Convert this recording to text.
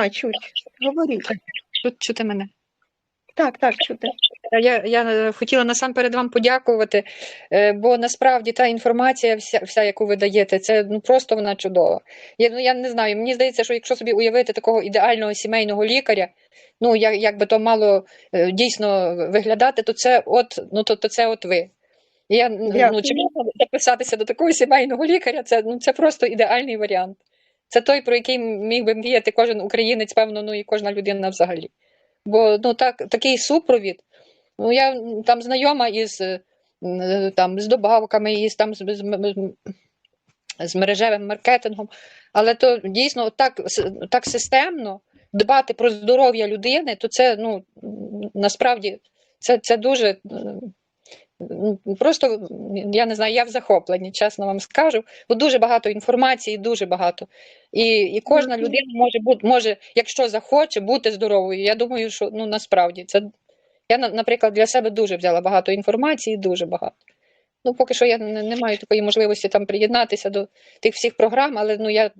А, чуть. Говоріть. Тут чути мене. Так, так, чути. Я, я е, хотіла насамперед вам подякувати, е, бо насправді та інформація, вся, вся яку ви даєте, це ну просто вона чудова. Я, ну, я не знаю, мені здається, що якщо собі уявити такого ідеального сімейного лікаря, ну як, як би то мало е, дійсно виглядати, то це от, ну то, то це от ви. І Я ну, Дякую. чи можна записатися до такого сімейного лікаря? Це ну це просто ідеальний варіант. Це той, про який міг би мріяти кожен українець, певно, ну і кожна людина взагалі. Бо ну так, такий супровід. Ну, я там знайома із е, там, з добавками, із там з, з, з мережевим маркетингом, але то дійсно так, так системно дбати про здоров'я людини, то це ну, насправді це, це дуже. М, Просто я не знаю, я в захопленні, чесно вам скажу. Бо дуже багато інформації, дуже багато. І, і кожна людина може бути, може, якщо захоче, бути здоровою. Я думаю, що ну насправді це я, наприклад, для себе дуже взяла багато інформації, дуже багато. Ну, поки що я не, не маю такої можливості там приєднатися до тих всіх програм, але ну я